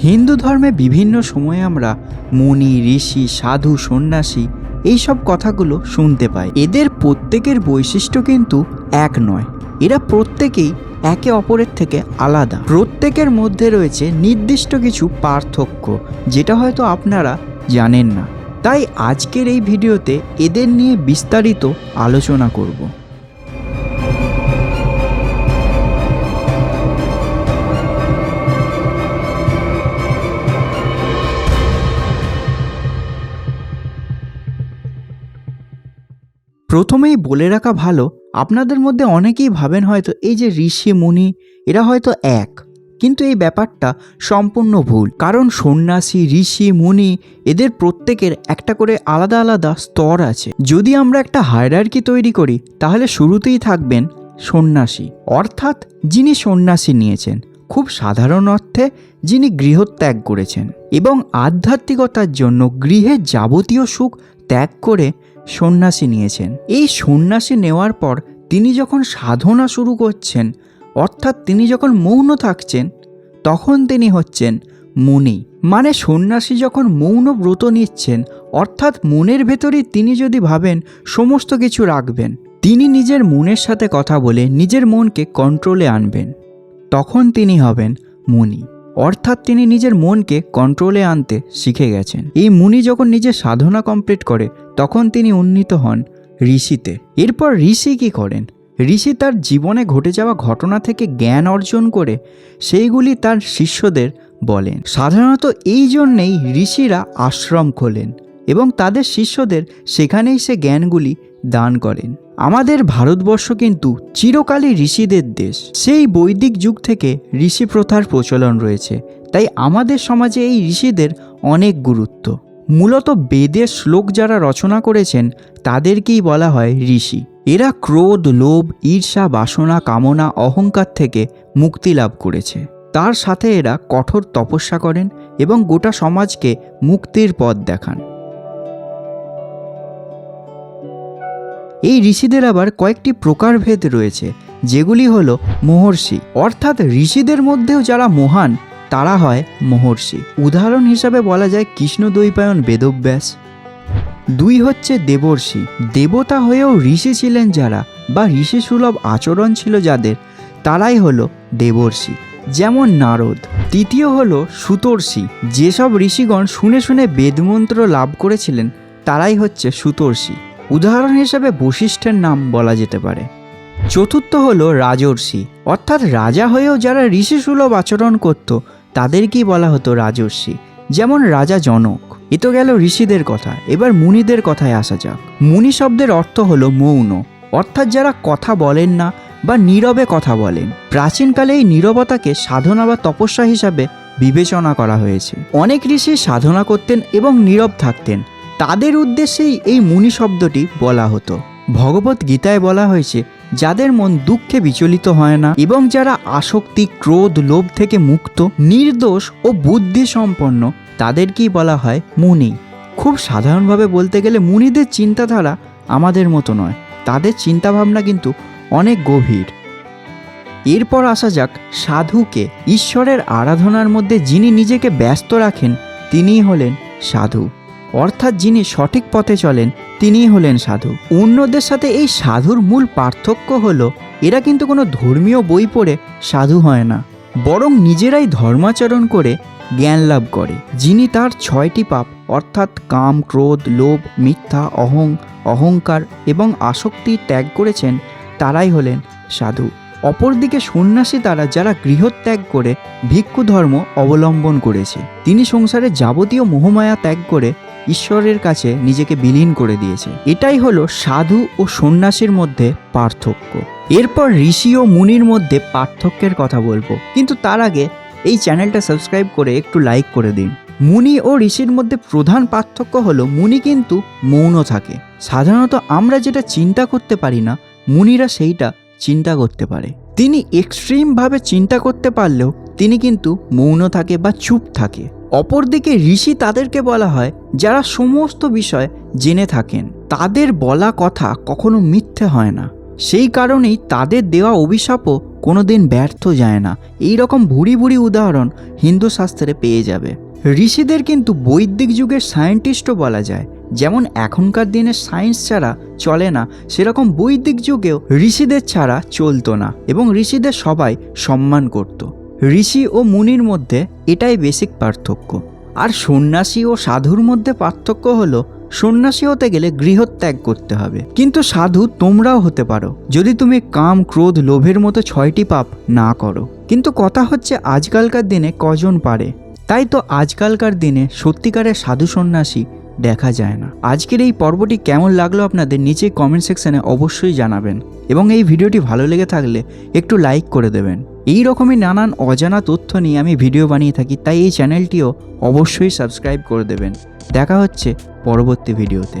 হিন্দু ধর্মে বিভিন্ন সময়ে আমরা মুনি, ঋষি, সাধু, সন্ন্যাসী এইসব কথাগুলো শুনতে পাই। এদের প্রত্যেকের বৈশিষ্ট্য কিন্তু এক নয়। এরা প্রত্যেকেই একে অপরের থেকে আলাদা। প্রত্যেকের মধ্যে রয়েছে নির্দিষ্ট কিছু পার্থক্য, যেটা হয়তো আপনারা জানেন না। তাই আজকের এই ভিডিওতে এদের নিয়ে বিস্তারিত আলোচনা করব। প্রথমেই বলে রাখা ভালো, আপনাদের মধ্যে অনেকেই ভাবেন হয়তো এই যে ঋষি, মুনি, এরা হয়তো এক। কিন্তু এই ব্যাপারটা সম্পূর্ণ ভুল। কারণ সন্ন্যাসী, ঋষি, মুনি, এদের প্রত্যেকের একটা করে আলাদা আলাদা স্তর আছে। যদি আমরা একটা হায়ারার্কি তৈরি করি, তাহলে শুরুতেই থাকবেন সন্ন্যাসী। অর্থাৎ যিনি সন্ন্যাসী নিয়েছেন, খুব সাধারণ অর্থে যিনি গৃহত্যাগ করেছেন। এবং আধ্যাত্মিকতার জন্য গৃহের যাবতীয় সুখ ত্যাগ করে সন্ন্যাসী নিয়েছেন। এই সন্ন্যাসী নেওয়ার পর তিনি যখন সাধনা শুরু করছেন, অর্থাৎ তিনি যখন মৌন থাকছেন, তখন তিনি হচ্ছেন মুনি। মানে সন্ন্যাসী যখন মৌন ব্রত নিচ্ছেন, অর্থাৎ মনের ভেতরেই তিনি যদি ভাবেন সমস্ত কিছু রাখবেন, তিনি নিজের মনের সাথে কথা বলে নিজের মনকে কন্ট্রোলে আনবেন, তখন তিনি হবেন মুনি। অর্থাৎ তিনি নিজের মনকে কন্ট্রোলে আনতে শিখে গেছেন। এই মুনি যখন নিজের সাধনা কমপ্লিট করে, তখন তিনি উন্নীত হন ঋষিতে। এরপর ঋষি কি করেন? ঋষি তার জীবনে ঘটে যাওয়া ঘটনা থেকে জ্ঞান অর্জন করে সেইগুলি তার শিষ্যদের বলেন। সাধারণত এই জন্যেই ঋষিরা আশ্রম খোলেন এবং তাদের শিষ্যদের সেখানেই সে জ্ঞানগুলি দান করেন। আমাদের ভারতবর্ষ কিন্তু চিরকালই ঋষিদের দেশ। সেই বৈদিক যুগ থেকে ঋষি প্রথার প্রচলন রয়েছে। তাই আমাদের সমাজে এই ঋষিদের অনেক গুরুত্ব। মূলত বেদের শ্লোক যারা রচনা করেছেন, তাদেরকেই বলা হয় ঋষি। এরা ক্রোধ, লোভ, ঈর্ষা, বাসনা, কামনা, অহংকার থেকে মুক্তি লাভ করেছে। তার সাথে এরা কঠোর তপস্যা করেন এবং গোটা সমাজকে মুক্তির পথ দেখান। এই ঋষিদের আবার কয়েকটি প্রকারভেদ রয়েছে, যেগুলি হল মহর্ষি। অর্থাৎ ঋষিদের মধ্যেও যারা মহান, তারা হয় মহর্ষি। উদাহরণ হিসাবে বলা যায় কৃষ্ণ কৃষ্ণদ্বৈপায়ন বেদব্যাস। দুই হচ্ছে দেবর্ষি। দেবতা হয়েও ঋষি ছিলেন যারা, বা ঋষি সুলভ আচরণ ছিল যাদের, তারাই হলো দেবর্ষি। যেমন নারদ। তৃতীয় হলো সুতর্ষি। যেসব ঋষিগণ শুনে শুনে বেদমন্ত্র লাভ করেছিলেন, তারাই হচ্ছে সুতর্ষি। উদাহরণ হিসেবে বশিষ্ঠের নাম বলা যেতে পারে। চতুর্থ হল রাজর্ষি, অর্থাৎ রাজা হয়েও যারা ঋষি সুলভ আচরণ করত, তাদেরকেই বলা হতো রাজর্ষি। যেমন রাজা জনক, এ তো গেল ঋষিদের কথা, এবার মুনিদের কথায় আসা যাক। মুনি শব্দের অর্থ হলো মৌন, অর্থাৎ যারা কথা বলেন না বা নীরবে কথা বলেন। প্রাচীনকালে এই নীরবতাকে সাধনা বা তপস্যা হিসাবে বিবেচনা করা হয়েছে। অনেক ঋষি সাধনা করতেন এবং নীরব থাকতেন। তাদের উদ্দেশ্যেই এই মুনি শব্দটি বলা হতো। ভগবত গীতায় বলা হয়েছে, যাদের মন দুঃখে বিচলিত হয় না এবং যারা আসক্তি, ক্রোধ, লোভ থেকে মুক্ত, নির্দোষ ও বুদ্ধি সম্পন্ন তাদেরকেই বলা হয় মুনি। খুব সাধারণভাবে বলতে গেলে মুনিদের চিন্তাধারা আমাদের মতো নয়, তাদের চিন্তাভাবনা কিন্তু অনেক গভীর। এরপর আসা যাক সাধুকে, ঈশ্বরের আরাধনার মধ্যে যিনি নিজেকে ব্যস্ত রাখেন, তিনিই হলেন সাধু। অর্থাৎ যিনি সঠিক পথে চলেন, তিনিই হলেন সাধু। অন্যদের সাথে এই সাধুর মূল পার্থক্য হলো, এরা কিন্তু কোনো ধর্মীয় বই পড়ে সাধু হয় না। বরং নিজেরাই ধর্মাচরণ করে জ্ঞান লাভ করে। যিনি তার ছয়টি পাপ, অর্থাৎ কাম, ক্রোধ, লোভ, মিথ্যা, অহং, অহংকার এবং আসক্তি ত্যাগ করেছেন, তারাই হলেন সাধু। অপরদিকে সন্ন্যাসী তারা যারা গৃহত্যাগ করে ভিক্ষু ধর্ম অবলম্বন করেছে। তিনি সংসারে যাবতীয় মোহমায়া ত্যাগ করে ঈশ্বরের কাছে নিজেকে বিলীন করে দিয়েছে। এটাই হলো সাধু ও সন্ন্যাসীর মধ্যে পার্থক্য। এরপর ঋষি ও মুনির মধ্যে পার্থক্যের কথা বলব। কিন্তু তার আগে এই চ্যানেলটা সাবস্ক্রাইব করে একটু লাইক করে দিন। মুনি ও ঋষির মধ্যে প্রধান পার্থক্য হলো মুনি কিন্তু মৌন থাকে। সাধারণত আমরা যেটা চিন্তা করতে পারি না, মুনিরা সেইটা চিন্তা করতে পারে। তিনি এক্সট্রিমভাবে চিন্তা করতে পারলেও তিনি কিন্তু মৌন থাকে বা চুপ থাকে। অপরদিকে ঋষি তাদেরকে বলা হয়, যারা সমস্ত বিষয় জেনে থাকেন। তাদের বলা কথা কখনো মিথ্যে হয় না। সেই কারণেই তাদের দেওয়া অভিশাপও কোনো দিন ব্যর্থ যায় না। এই রকম ভুরি ভুরি উদাহরণ হিন্দু শাস্ত্রে পেয়ে যাবে। ঋষিদের কিন্তু বৈদিক যুগের সায়েন্টিস্টও বলা যায়, যেমন এখনকার দিনে সায়েন্স ছাড়া চলে না, সেরকম বৈদিক যুগেও ঋষিদের ছাড়া চলতো না, এবং ঋষিদের সবাই সম্মান করত। ঋষি ও মুনির মধ্যে এটাই বেসিক পার্থক্য। আর সন্ন্যাসী ও সাধুর মধ্যে পার্থক্য হলো, সন্ন্যাসী হতে গেলে গৃহত্যাগ করতে হবে। কিন্তু সাধু তোমরাও হতে পারো, যদি তুমি কাম, ক্রোধ, লোভের মতো ছয়টি পাপ না করো। কিন্তু কথা হচ্ছে আজকালকার দিনে কজন পারে? তাই তো আজকালকার দিনে সত্যিকারের সাধু সন্ন্যাসী দেখা যায় না। আজকের এই পর্বটি কেমন লাগল আপনাদের নিচে কমেন্ট সেকশানে অবশ্যই জানাবেন। এবং এই ভিডিওটি ভালো লেগে থাকলে একটু লাইক করে দেবেন। এই রকমই নানান অজানা তথ্য নিয়ে আমি ভিডিও বানিয়ে থাকি, তাই এই চ্যানেলটিও অবশ্যই সাবস্ক্রাইব করে দেবেন। দেখা হচ্ছে পরবর্তী ভিডিওতে।